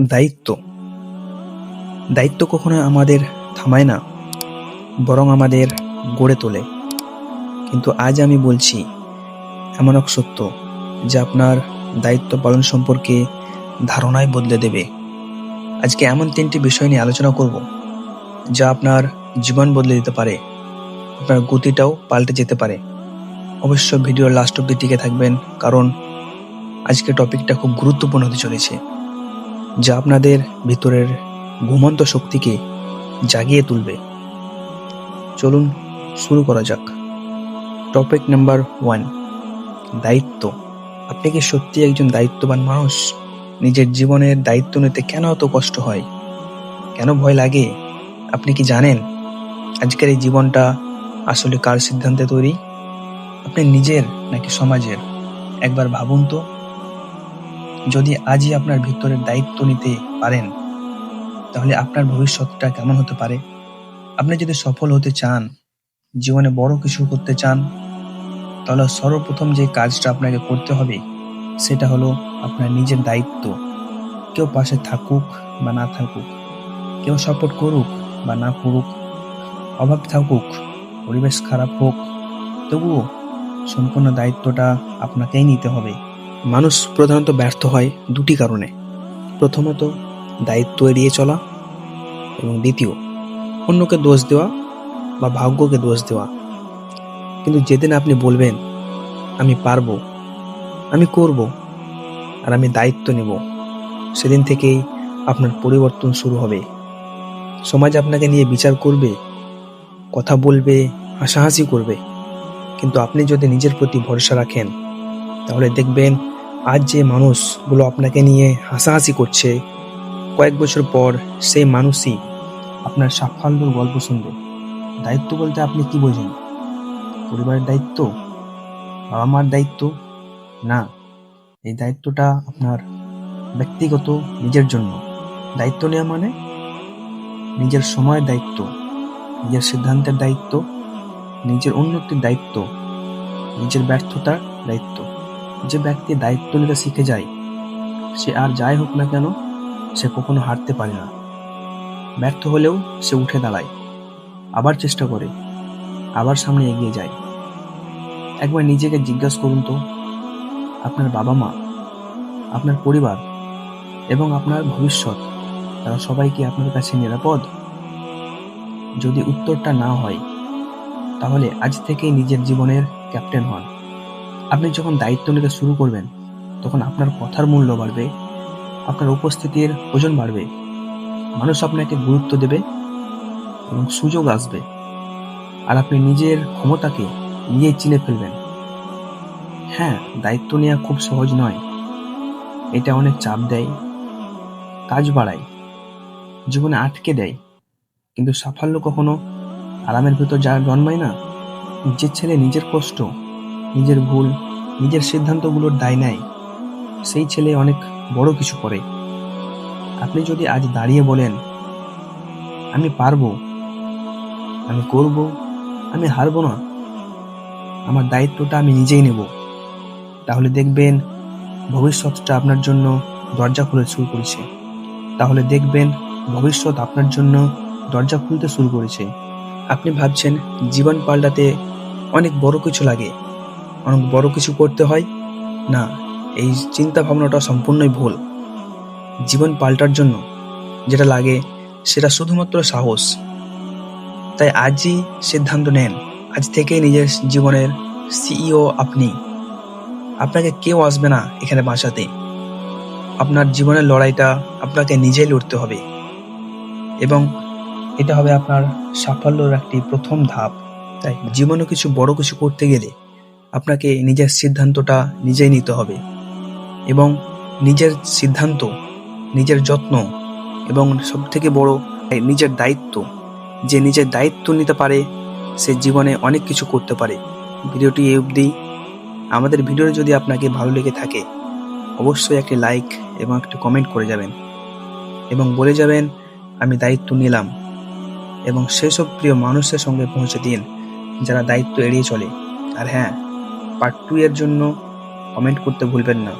দায়িত্ব। দায়িত্ব কখনো আমাদের থামায় না, বরং আমাদের গড়ে তোলে। কিন্তু আজ আমি বলছি, এমন এক সত্য যা আপনার দায়িত্ব পালন সম্পর্কে ধারণাই বদলে দেবে। আজকে এমন তিনটি বিষয় নিয়ে আলোচনা করব, যা আপনার জীবন বদলে দিতে পারে, আপনার গতিটাও পাল্টে যেতে পারে। অবশ্য ভিডিওর লাস্ট অব্দি টিকে থাকবেন, কারণ আজকে টপিকটা খুব গুরুত্বপূর্ণ হতে চলেছে। যা আপনাদের ভিতরের ঘুমন্ত শক্তিকে জাগিয়ে তুলবে। চলুন শুরু করা যাক। টপিক নাম্বার ওয়ান দায়িত্ব। আপনি কি সত্যি একজন দায়িত্ববান মানুষ? নিজের জীবনের দায়িত্ব নিতে কেন এত কষ্ট হয়? কেন ভয় লাগে? আপনি কি জানেন আজকের এই জীবনটা আসলে কার সিদ্ধান্তে তৈরি? আপনি নিজের নাকি সমাজের? একবার ভাবুন তো। যদি আজই আপনার ভিতরের দায়িত্ব নিতে পারেন, তাহলে আপনার ভবিষ্যৎটা কেমন হতে পারে? আপনি যদি সফল হতে চান, জীবনে বড় কিছু করতে চান, তাহলে সর্বপ্রথম যে কাজটা আপনাকে করতে হবে, সেটা হলো আপনার নিজের দায়িত্ব। কেউ পাশে থাকুক বা না থাকুক, কেউ সাপোর্ট করুক বা না করুক, অভাব থাকুক, পরিবেশ খারাপ হোক, তবুও সম্পূর্ণ দায়িত্বটা আপনাকেই নিতে হবে। মানুষ প্রধানত ব্যর্থ হয় দুটি কারণে। প্রথমত, দায়িত্ব এড়িয়ে চলা এবং দ্বিতীয়, অন্যকে দোষ দেওয়া বা ভাগ্যকে দোষ দেওয়া। কিন্তু যেদিন আপনি বলবেন, আমি পারব, আমি করব আর আমি দায়িত্ব নেব, সেদিন থেকেই আপনার পরিবর্তন শুরু হবে। সমাজ আপনাকে নিয়ে বিচার করবে, কথা বলবে, হাসাহাসি করবে। কিন্তু আপনি যদি নিজের প্রতি ভরসা রাখেন, তাহলে দেখবেন আজ যে মানুষগুলো আপনাকে নিয়ে হাসাহাসি করছে, কয়েক বছর পর সেই মানুষই আপনার সাফল্যর গল্প শুনবে। দায়িত্ব বলতে আপনি কি বোঝেন? পরিবারের দায়িত্ব? বাবা মার দায়িত্ব? না, এই দায়িত্বটা আপনার ব্যক্তিগত, নিজের জন্য। দায়িত্ব নেওয়া মানে? নিজের সময়ের দায়িত্ব, নিজের সিদ্ধান্তের দায়িত্ব, নিজের উন্নতির দায়িত্ব, নিজের ব্যর্থতার দায়িত্ব। যে ব্যক্তি দায়িত্ব নিতে শিখে যায়, সে আর যাই হোক না কেন, সে কখনো হারতে পারে না। ব্যর্থ হলেও সে উঠে দাঁড়ায়, আবার চেষ্টা করে, আবার সামনে এগিয়ে যায়। একবার নিজেকে জিজ্ঞাসা করুন তো, আপনার বাবা মা, আপনার পরিবার এবং আপনার ভবিষ্যৎ, তারা সবাই কি আপনার কাছে নিরাপদ? যদি উত্তরটা না হয়, তাহলে আজ থেকেই নিজের জীবনের ক্যাপ্টেন হন। আপনি যখন দায়িত্ব নিতে শুরু করবেন, তখন আপনার কথার মূল্য বাড়বে, আপনার উপস্থিতির ওজন বাড়বে, মানুষ আপনাকে গুরুত্ব দেবে এবং সুযোগ আসবে। আর আপনি নিজের ক্ষমতাকে নিজেই চিনে ফেলবেন। হ্যাঁ দায়িত্ব নেওয়া খুব সহজ নয়। এটা অনেক চাপ দেয়, কাজ বাড়ায়, জীবনে আটকে দেয়। কিন্তু সাফল্য কখনো আরামের ভেতর যা জন্মায় না, যে ছেলে নিজের কষ্ট নিজের ভুল, নিজের সিদ্ধান্তগুলোর দায় নেয়। সেই ছেলে অনেক বড় কিছু করে। আপনি যদি আজ দাঁড়িয়ে বলেন, আমি পারব, আমি করব, আমি হারবো না, আমার দায়িত্বটা আমি নিজেই নেব, তাহলে দেখবেন ভবিষ্যৎটা আপনার জন্য দরজা খুলে শুরু করেছে। তাহলে দেখবেন ভবিষ্যৎ আপনার জন্য দরজা খুলতে শুরু করেছে। আপনি ভাবছেন, জীবন পাল্টাতে অনেক বড় কিছু লাগে। অনেক বড় কিছু করতে হয়? না, এই চিন্তা ভাবনাটা সম্পূর্ণই ভুল। জীবন পাল্টার জন্য যেটা লাগে সেটা শুধুমাত্র সাহস। তাই আজই সিদ্ধান্ত নেন, আজ থেকেই নিজের জীবনের সিইও আপনি। আপনাকে কেউ আসবে না এখানে বাঁচাতে আপনার জীবনের লড়াইটা আপনাকে নিজেই লড়তে হবে। এবং এটা হবে আপনার সাফল্যর একটি প্রথম ধাপ। তাই জীবনে কিছু বড় কিছু করতে গেলে আপনাকে নিজের সিদ্ধান্তটা নিজেই নিতে হবে এবং নিজের সিদ্ধান্ত, নিজের যত্ন এবং সব থেকে বড় নিজের দায়িত্ব, যে নিজের দায়িত্ব নিতে পারে সে জীবনে অনেক কিছু করতে পারে। ভিডিওটি এই অবধি। আমাদের ভিডিও যদি আপনাকে ভালো লেগে থাকে, অবশ্যই একটি লাইক এবং একটি কমেন্ট করে যাবেন এবং বলে যাবেন, আমি দায়িত্ব নিলাম। এবং সেসব প্রিয় মানুষের সঙ্গে পৌঁছে দিন যারা দায়িত্ব এড়িয়ে চলে। আর হ্যাঁ পার্ট টু এর জন্য কমেন্ট করতে ভুলবেন না।